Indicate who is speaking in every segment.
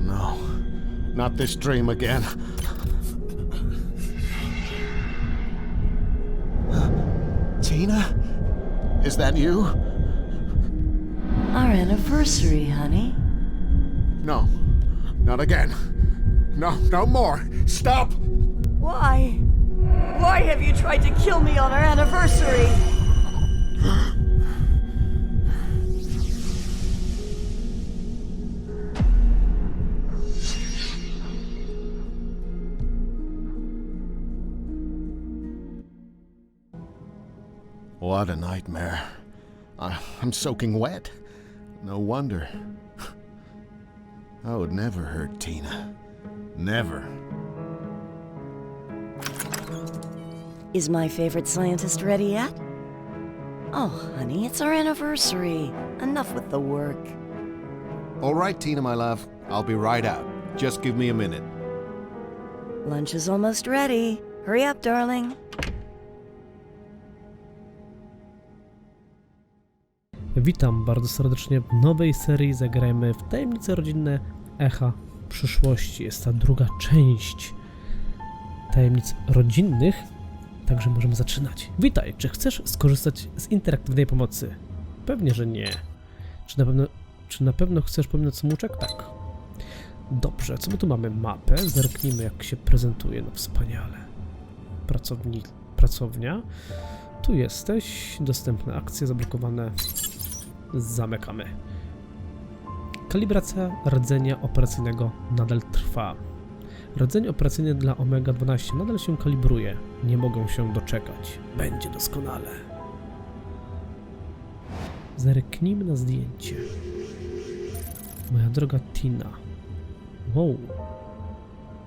Speaker 1: No, not this dream again. Tina? Is that you?
Speaker 2: Our anniversary, honey.
Speaker 1: No, not again. No, no more. Stop!
Speaker 2: Why? Why have you tried to kill me on our anniversary?
Speaker 1: What a nightmare. I, I'm soaking wet. No wonder. I would never hurt Tina. Never.
Speaker 2: Is my favorite scientist ready yet? Oh, honey, it's our anniversary. Enough with the work.
Speaker 1: All right, Tina, my love. I'll be right out. Just give me a minute.
Speaker 2: Lunch is almost ready. Hurry up, darling.
Speaker 3: Witam bardzo serdecznie w nowej serii. Zagrajmy w tajemnice rodzinne Echa przyszłości. Jest ta druga część tajemnic rodzinnych, także możemy zaczynać. Witaj, czy chcesz skorzystać z interaktywnej pomocy? Pewnie, że nie. Czy na pewno, czy na pewno chcesz pominąć smuczek? Tak. Dobrze, co my tu mamy? Mapę. Zerknijmy, jak się prezentuje. No wspaniale. Pracowni, pracownia. Tu jesteś. Dostępne akcje zablokowane. Zamykamy. Kalibracja rdzenia operacyjnego nadal trwa. Rdzenie operacyjne dla Omega-12 nadal się kalibruje. Nie mogą się doczekać. Będzie doskonale. Zerknijmy na zdjęcie. Moja droga Tina. Wow.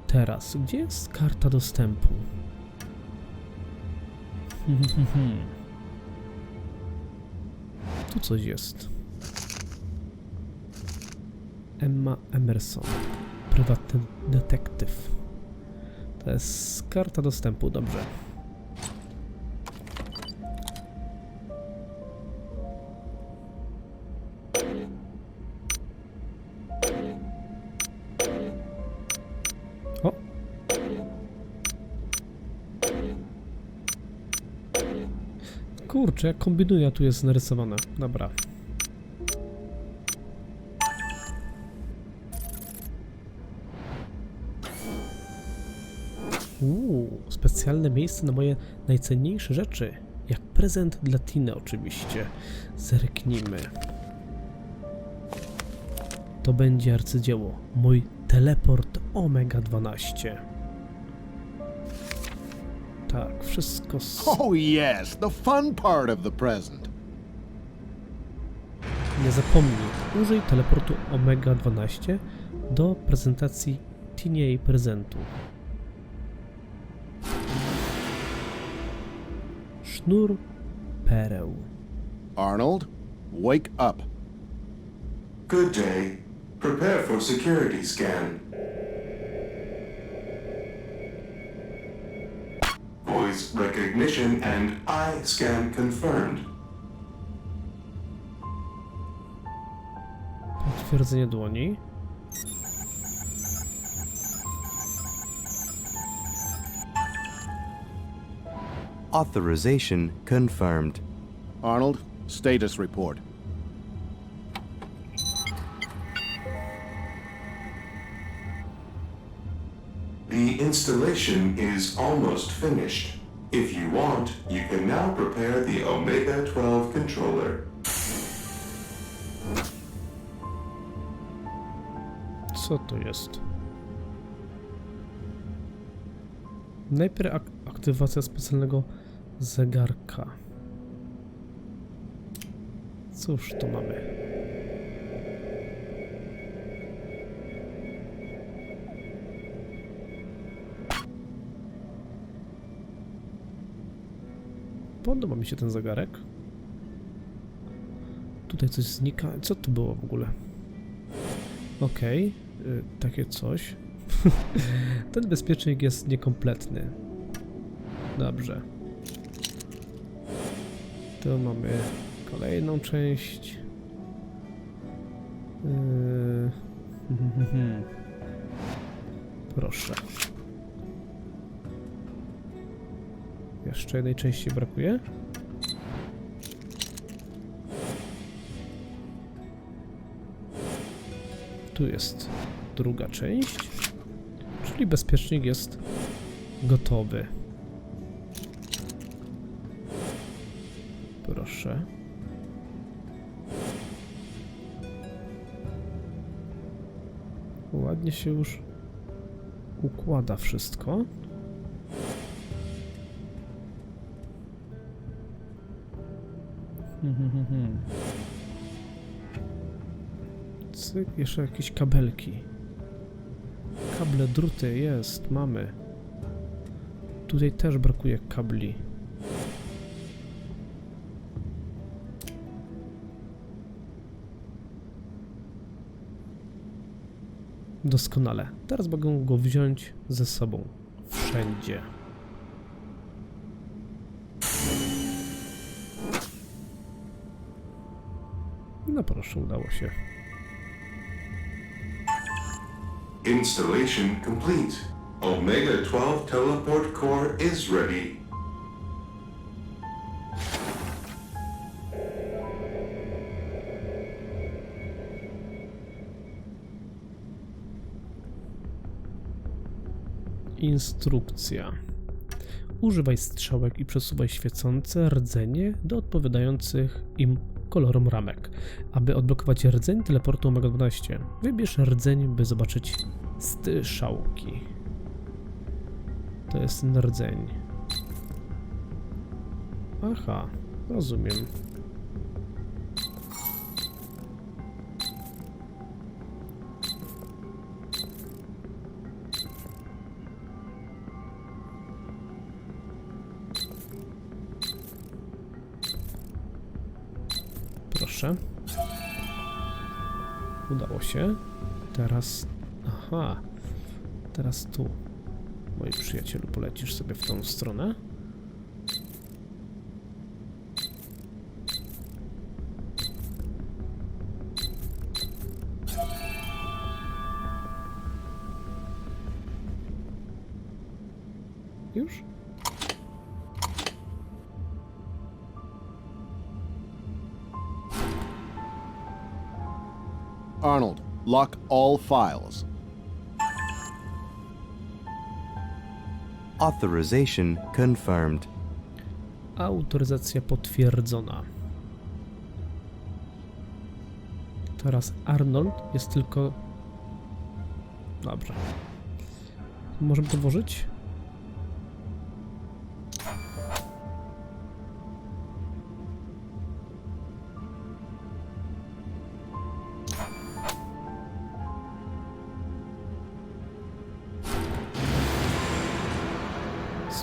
Speaker 3: Teraz, gdzie jest karta dostępu? Tu coś jest. Emma Emerson. Prywatny detektyw. To jest karta dostępu, dobrze. O! Kurczę, jak kombinuję, tu jest narysowane. Dobra. Specjalne miejsce na moje najcenniejsze rzeczy. Jak prezent dla Tiny oczywiście. Zerknijmy. To będzie arcydzieło. Mój teleport Omega 12. Tak, wszystko s-
Speaker 1: Oh, yes, the fun part of the present.
Speaker 3: Nie zapomnij, użyj teleportu Omega 12 do prezentacji Tinie prezentu. Sznur pereł.
Speaker 1: Arnold, wake up.
Speaker 4: Good day. Prepare for security scan. Voice recognition and eye scan confirmed.
Speaker 3: Potwierdzenie dłoni.
Speaker 5: Authorization confirmed.
Speaker 1: Arnold, status report.
Speaker 4: The installation is almost finished. If you want, you can now prepare the Omega 12 controller.
Speaker 3: Co to jest? Najpierw ak aktywacja specjalnego zegarka. Cóż to mamy? Podoba mi się ten zegarek. Tutaj coś znika. Co to było w ogóle? Okej, y, takie coś. Ten bezpiecznik jest niekompletny. Dobrze. Tu mamy kolejną część. Yy, Proszę. Jeszcze jednej części brakuje. Tu jest druga część, czyli bezpiecznik jest gotowy. Proszę. Ładnie się już układa wszystko. Cyk, jeszcze jakieś kabelki. Kable, druty, jest, mamy. Tutaj też brakuje kabli. Doskonale. Teraz mogę go wziąć ze sobą. Wszędzie. No proszę, udało się.
Speaker 4: Installation complete. Omega 12 teleport core is ready.
Speaker 3: Instrukcja. Używaj strzałek i przesuwaj świecące rdzenie do odpowiadających im kolorom ramek. Aby odblokować rdzeń teleportu Omega 12, wybierz rdzeń, by zobaczyć strzałki. To jest ten rdzeń. Aha, rozumiem. Udało się. Teraz. Aha. Teraz tu. Moi przyjacielu, polecisz sobie w tą stronę. Już?
Speaker 1: Arnold, lock all files.
Speaker 5: Authorization confirmed.
Speaker 3: Autoryzacja potwierdzona. Teraz Arnold jest tylko. Dobrze. Możemy to włożyć?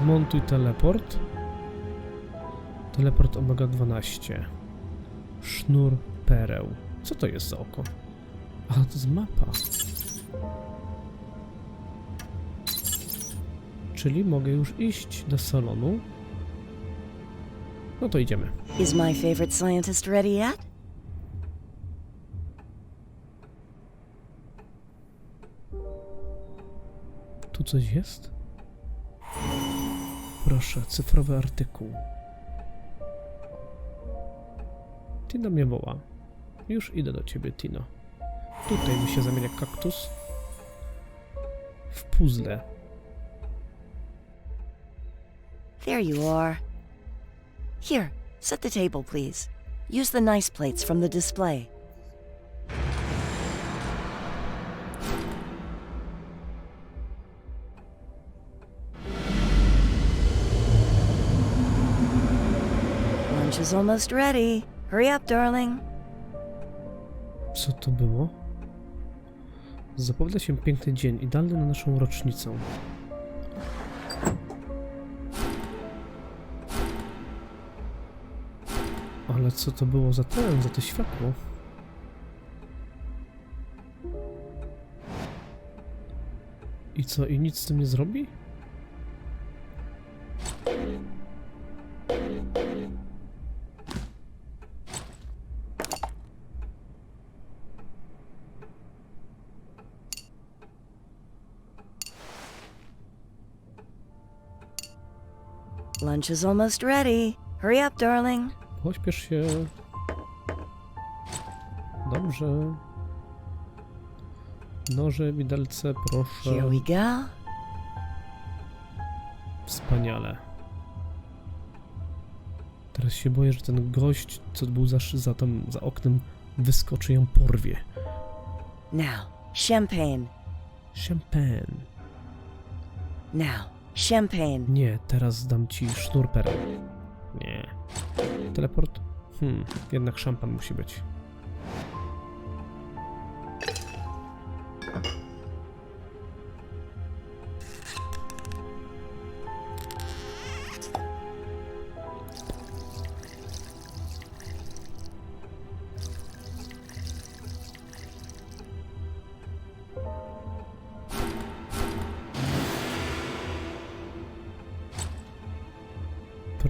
Speaker 3: Zmontuj teleport. Teleport Omega 12. Sznur pereł. Co to jest za oko? A, to jest mapa. Czyli mogę już iść do salonu. No to idziemy.
Speaker 2: Is my favorite scientist ready yet?
Speaker 3: Tu coś jest? Proszę, cyfrowy artykuł. Tina mnie woła. Już idę do ciebie, Tino. Tutaj mi się zamienia kaktus w puzzle.
Speaker 2: There you are. Here, set the table, please. Use the nice plates from the display. Is almost ready. Hurry up, darling.
Speaker 3: Co to było? Zapowiada się piękny dzień, idealny na naszą rocznicę. Ale co to było za ten, za to światło? I co, i nic z tym nie zrobi?
Speaker 2: Lunch is almost ready. Hurry up, darling.
Speaker 3: Pośpiesz się. Dobrze. Noże, widelce, proszę.
Speaker 2: Here we go.
Speaker 3: Wspaniale. Teraz się boję, że ten gość, co był za, za, tam, za oknem, wyskoczy ją porwie.
Speaker 2: Now, champagne.
Speaker 3: Champagne.
Speaker 2: Now, champagne.
Speaker 3: Nie, teraz dam ci sznurper. Nie. Teleport? Hmm, jednak szampan musi być.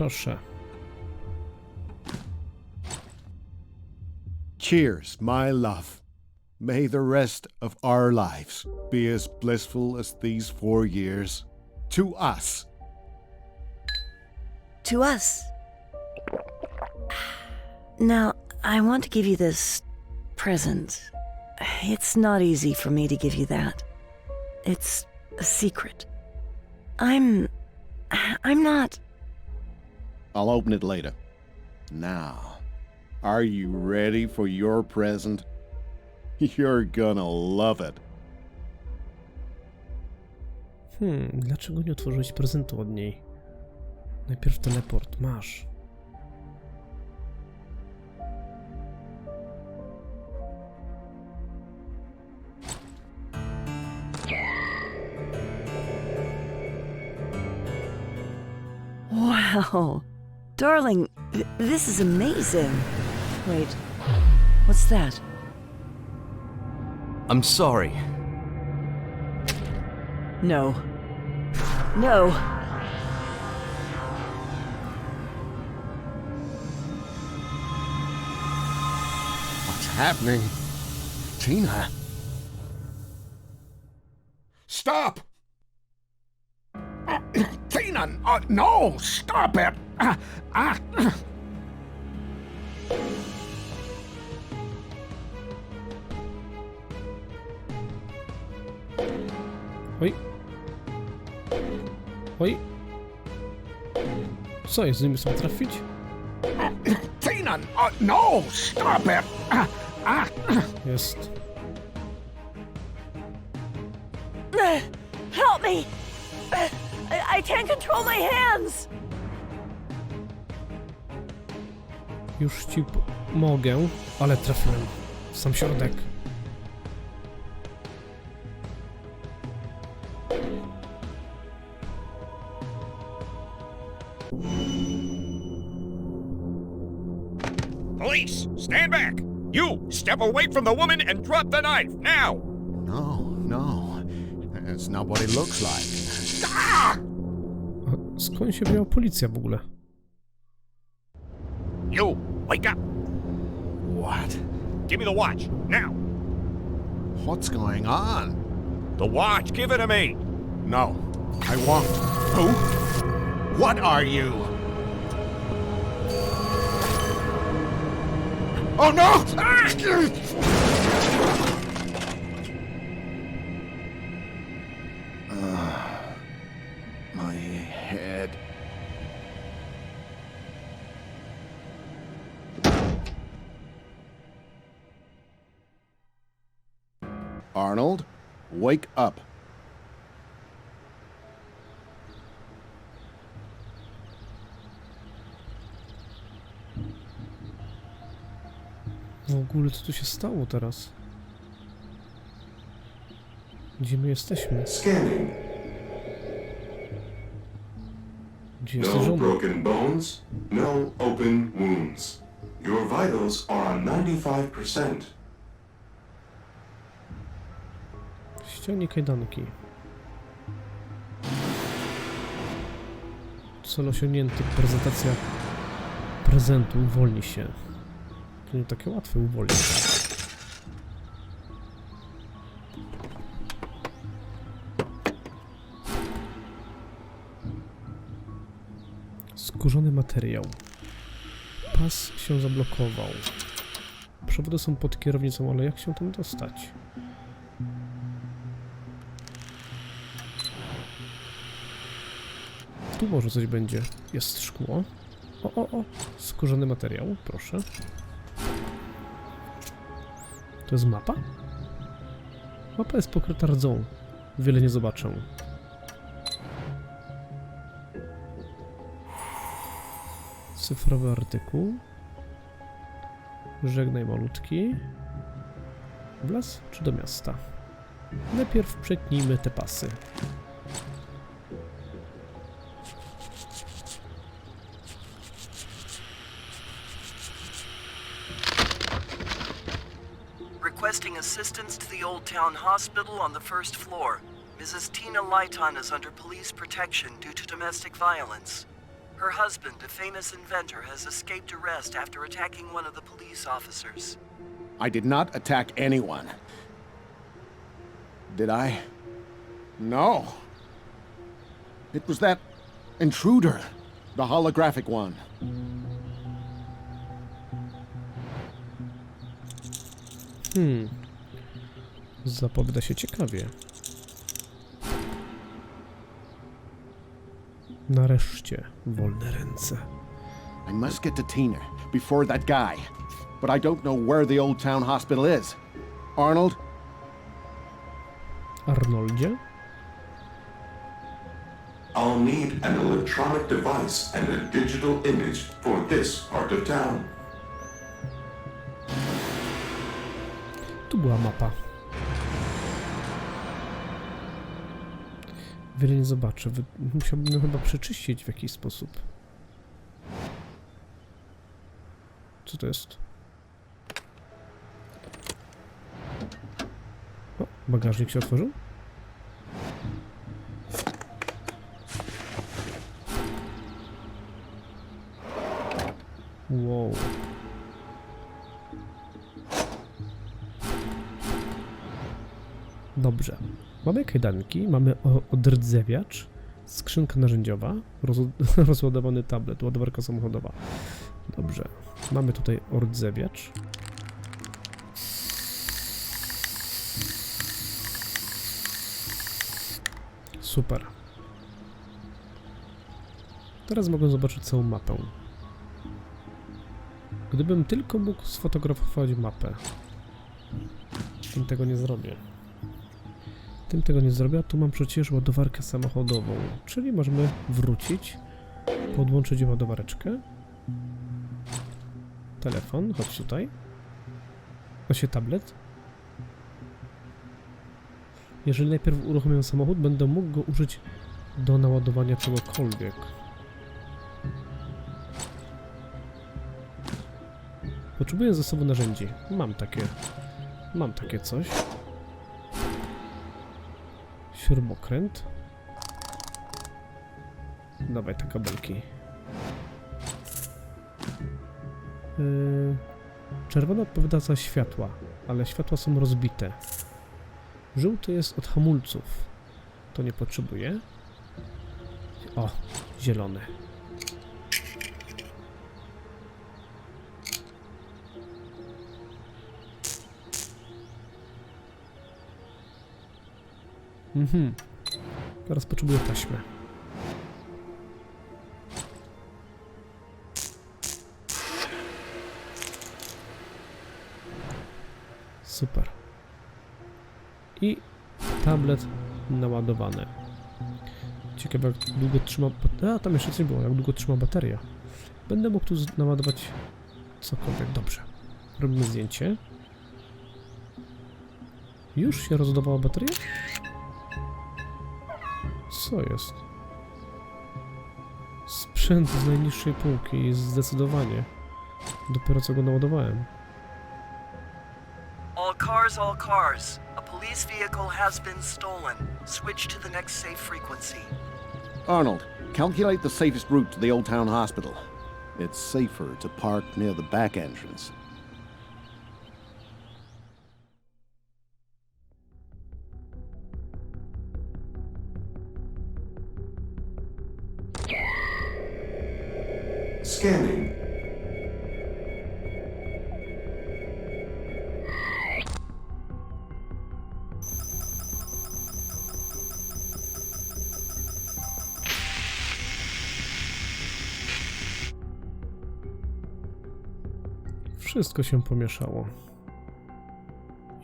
Speaker 3: Proszę.
Speaker 1: Cheers, my love. May the rest of our lives be as blissful as these four years. To us.
Speaker 2: To us. Now, I want to give you this present. It's not easy for me to give you that. It's a secret. I'm. I'm not.
Speaker 1: I'll open it later. Now, are you ready for your present? You're gonna love it.
Speaker 3: Hmm, dlaczego nie otworzyłeś prezentu od niej? Najpierw teleport, masz.
Speaker 2: Wow. Darling, this is amazing. Wait, what's that?
Speaker 5: I'm sorry.
Speaker 2: No. No.
Speaker 1: What's happening? Tina. Stop! Tina, uh, no! Stop it! Ah, ah.
Speaker 3: Oj. Oj. Co jest, z nimi chcą trafić?
Speaker 1: Tina, uh, no! Stop it! Ah, ah.
Speaker 3: Jest.
Speaker 2: Help me! I, I can't control my hands!
Speaker 3: Już ci mogę, ale trafiłem. w Sam środek.
Speaker 6: Police, stand back! You, step away from the woman and drop the knife, now!
Speaker 1: No, no. That's not what it looks like.
Speaker 3: A skąd się wzięła policja w ogóle?
Speaker 6: You, wake up!
Speaker 1: What?
Speaker 6: Give me the watch, now!
Speaker 1: What's going on?
Speaker 6: The watch, give it to me!
Speaker 1: No, I won't. Who? What are you? Oh no! Ah, Arnold, wake up.
Speaker 3: W ogóle co tu się stało teraz? Gdzie my jesteśmy?
Speaker 4: Scanning.
Speaker 3: Gdzie jest
Speaker 4: No
Speaker 3: żona?
Speaker 4: broken bones, no open wounds. Your vitals are on 95%.
Speaker 3: Ściągnij kajdanki. Cel osiągnięty. Prezentacja prezentu. Uwolni się. To nie takie łatwe uwolnić. Skurzony materiał. Pas się zablokował. Przewody są pod kierownicą, ale jak się tam dostać? Tu może coś będzie. Jest szkło. O, o, o. Skórzany materiał, proszę. To jest mapa? Mapa jest pokryta rdzą. Wiele nie zobaczę. Cyfrowy artykuł. Żegnaj malutki. W las czy do miasta? Najpierw przetnijmy te pasy.
Speaker 7: Requesting assistance to the Old Town Hospital on the first floor. Mrs. Tina Lighton is under police protection due to domestic violence. Her husband, a famous inventor, has escaped arrest after attacking one of the police officers.
Speaker 1: I did not attack anyone. Did I? No. It was that intruder, the holographic one.
Speaker 3: Hmm. Zapowiada się ciekawie. Nareszcie wolne ręce.
Speaker 1: I must get to Tina before that guy. But I don't know where the old town hospital is. Arnold,
Speaker 3: Arnoldzie?
Speaker 4: I'll need an electronic device and a digital image for this part of town.
Speaker 3: Była mapa. Wiele nie zobaczę. Musiałbym chyba przeczyścić w jakiś sposób. Co to jest? O, bagażnik się otworzył? Wow. Dobrze. Mamy kajdanki, mamy odrdzewiacz, skrzynka narzędziowa, roz, rozładowany tablet, ładowarka samochodowa. Dobrze. Mamy tutaj ordzewiacz. Super. Teraz mogę zobaczyć całą mapę. Gdybym tylko mógł sfotografować mapę. Tym tego nie zrobię. Tym tego nie zrobię, tu mam przecież ładowarkę samochodową, czyli możemy wrócić, podłączyć ładowareczkę. Telefon, chodź tutaj. Właśnie tablet. Jeżeli najpierw uruchomię samochód, będę mógł go użyć do naładowania czegokolwiek. Potrzebuję zasobu narzędzi. Mam takie. Mam takie coś. Śrubokręt. Dawaj te kabelki. Yy, czerwona odpowiada za światła, ale światła są rozbite. Żółty jest od hamulców. To nie potrzebuję. O, zielony. Mhm. Teraz potrzebuję taśmy. Super. I tablet naładowany. Ciekawe jak długo trzyma... A, tam jeszcze coś było, jak długo trzyma bateria. Będę mógł tu naładować cokolwiek. Dobrze. Robimy zdjęcie. Już się rozładowała bateria? Co jest? Sprzęt z najniższej półki, zdecydowanie. Dopiero co go naładowałem.
Speaker 7: All cars, all cars. A police vehicle has been stolen. Switch to the next safe frequency.
Speaker 1: Arnold, calculate the safest route to the old town hospital. It's safer to park near the back entrance.
Speaker 4: Scanning.
Speaker 3: Wszystko się pomieszało.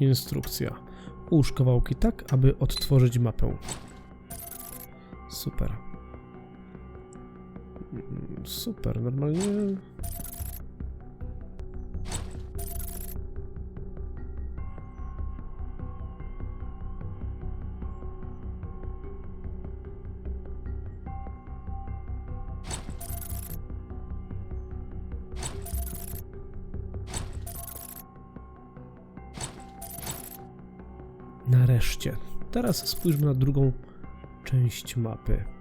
Speaker 3: Instrukcja. Ułóż kawałki tak, aby odtworzyć mapę. Super. Super, normalnie. Nareszcie. Teraz spójrzmy na drugą część mapy.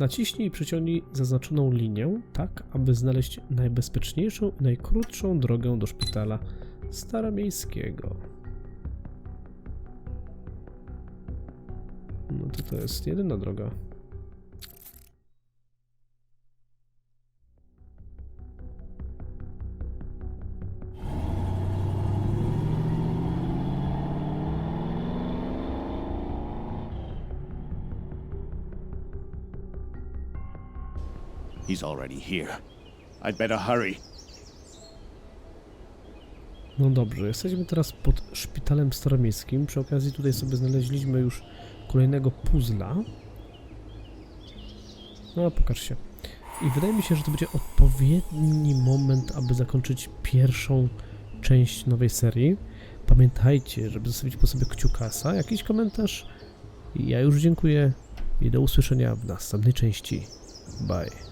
Speaker 3: Naciśnij i przyciągnij zaznaczoną linię, tak aby znaleźć najbezpieczniejszą i najkrótszą drogę do szpitala staromiejskiego. No to to jest jedyna droga.
Speaker 1: He's already here. I'd better hurry.
Speaker 3: No dobrze, jesteśmy teraz pod szpitalem staromiejskim. Przy okazji tutaj sobie znaleźliśmy już kolejnego puzla. No, pokaż się. I wydaje mi się, że to będzie odpowiedni moment, aby zakończyć pierwszą część nowej serii. Pamiętajcie, żeby zostawić po sobie kciukasa, jakiś komentarz. Ja już dziękuję i do usłyszenia w następnej części. Bye.